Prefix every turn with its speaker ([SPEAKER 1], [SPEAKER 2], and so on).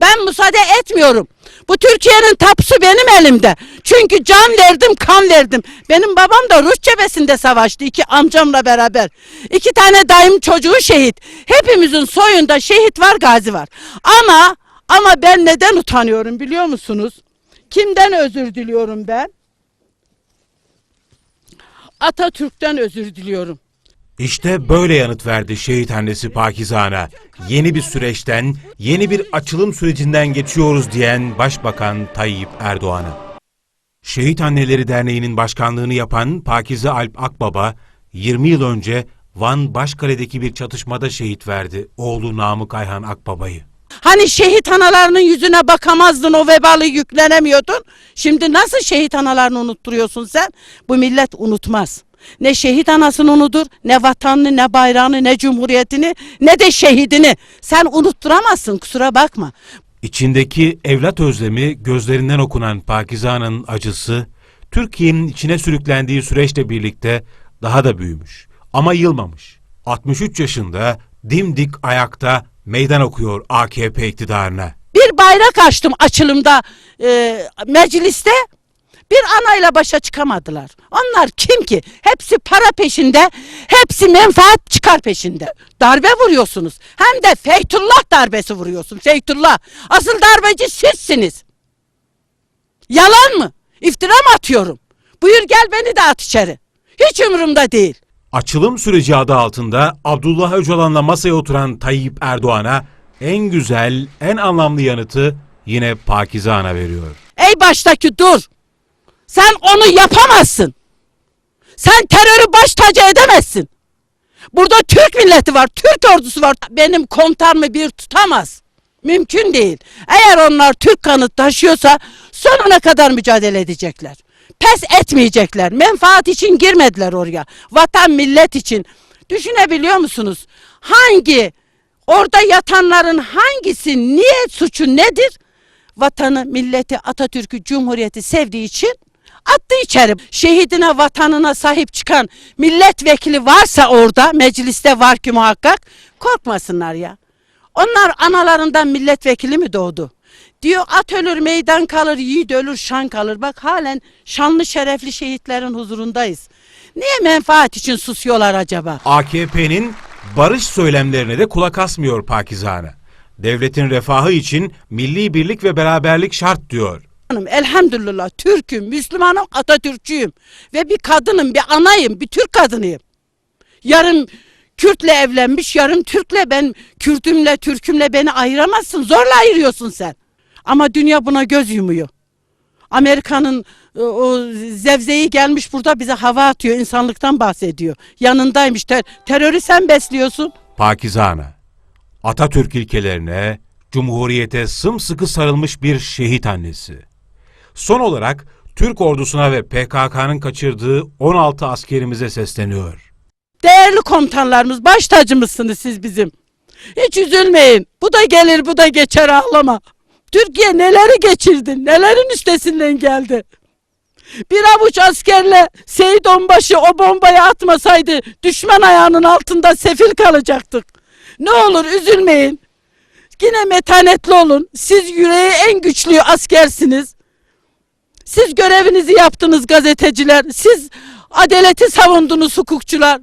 [SPEAKER 1] Ben müsaade etmiyorum. Bu Türkiye'nin tapusu benim elimde. Çünkü can verdim, kan verdim. Benim babam da Rus cephesinde savaştı iki amcamla beraber. İki tane dayım çocuğu şehit. Hepimizin soyunda şehit var, gazi var. Ama ama ben neden utanıyorum biliyor musunuz? Kimden özür diliyorum ben? Atatürk'ten özür diliyorum.
[SPEAKER 2] İşte böyle yanıt verdi şehit annesi Pakize Ana. Yeni bir süreçten, yeni bir açılım sürecinden geçiyoruz diyen Başbakan Tayyip Erdoğan'a. Şehit Anneleri Derneği'nin başkanlığını yapan Pakize Alp Akbaba, 20 yıl önce Van Başkale'deki bir çatışmada şehit verdi oğlu Namık Ayhan Akbaba'yı.
[SPEAKER 1] Hani şehit analarının yüzüne bakamazdın o vebalı yüklenemiyordun. Şimdi nasıl şehit analarını unutturuyorsun sen? Bu millet unutmaz. Ne şehit anasını unutur, ne vatanını, ne bayrağını, ne cumhuriyetini, ne de şehidini. Sen unutturamazsın kusura bakma.
[SPEAKER 2] İçindeki evlat özlemi gözlerinden okunan Pakize Ana'nın acısı, Türkiye'nin içine sürüklendiği süreçle birlikte daha da büyümüş. Ama yılmamış. 63 yaşında dimdik ayakta meydan okuyor AKP iktidarına.
[SPEAKER 1] Bir bayrak açtım açılımda e, mecliste. Bir anayla başa çıkamadılar. Onlar kim ki? Hepsi para peşinde, hepsi menfaat çıkar peşinde. Darbe vuruyorsunuz. Hem de Feytullah darbesi vuruyorsun. Feytullah. Asıl darbeci sizsiniz. Yalan mı? İftira mı atıyorum? Buyur gel beni de at içeri. Hiç umurumda değil.
[SPEAKER 2] Açılım süreci adı altında Abdullah Öcalan'la masaya oturan Tayyip Erdoğan'a en güzel, en anlamlı yanıtı yine Pakize Ana veriyor.
[SPEAKER 1] Ey baştaki dur. Sen onu yapamazsın. Sen terörü baş tacı edemezsin. Burada Türk milleti var, Türk ordusu var. Benim komutanımı bir tutamaz. Mümkün değil. Eğer onlar Türk kanı taşıyorsa sonuna kadar mücadele edecekler. Pes etmeyecekler. Menfaat için girmediler oraya. Vatan millet için. Düşünebiliyor musunuz? Hangi orada yatanların hangisi niye suçu nedir? Vatanı, milleti, Atatürk'ü, Cumhuriyeti sevdiği için attı içeri. Şehidine, vatanına sahip çıkan milletvekili varsa orada, mecliste var ki muhakkak, korkmasınlar ya. Onlar analarından milletvekili mi doğdu? Diyor at ölür meydan kalır, yiğit ölür şan kalır. Bak halen şanlı şerefli şehitlerin huzurundayız. Niye menfaat için susuyorlar acaba?
[SPEAKER 2] AKP'nin barış söylemlerine de kulak asmıyor Pakize Ana. Devletin refahı için milli birlik ve beraberlik şart diyor.
[SPEAKER 1] Hanım elhamdülillah Türk'üm, Müslümanım, Atatürkçüyüm. Ve bir kadınım, bir anayım, bir Türk kadınıyım. Yarım Kürt'le evlenmiş, yarım Türk'le ben Kürt'ümle, Türk'ümle beni ayıramazsın. Zorla ayırıyorsun sen. Ama dünya buna göz yumuyor. Amerika'nın e, o zevzeyi gelmiş burada bize hava atıyor, insanlıktan bahsediyor. Yanındaymış. Ter- terörü sen besliyorsun.
[SPEAKER 2] Pakize Ana, Atatürk ilkelerine, Cumhuriyete sımsıkı sarılmış bir şehit annesi. Son olarak Türk ordusuna ve PKK'nın kaçırdığı 16 askerimize sesleniyor.
[SPEAKER 1] Değerli komutanlarımız, baş tacımızsınız siz bizim. Hiç üzülmeyin. Bu da gelir, bu da geçer ağlama. Türkiye neleri geçirdi, nelerin üstesinden geldi. Bir avuç askerle Seyit Onbaşı o bombayı atmasaydı düşman ayağının altında sefil kalacaktık. Ne olur üzülmeyin. Yine metanetli olun. Siz yüreği en güçlü askersiniz. Siz görevinizi yaptınız gazeteciler. Siz adaleti savundunuz hukukçular.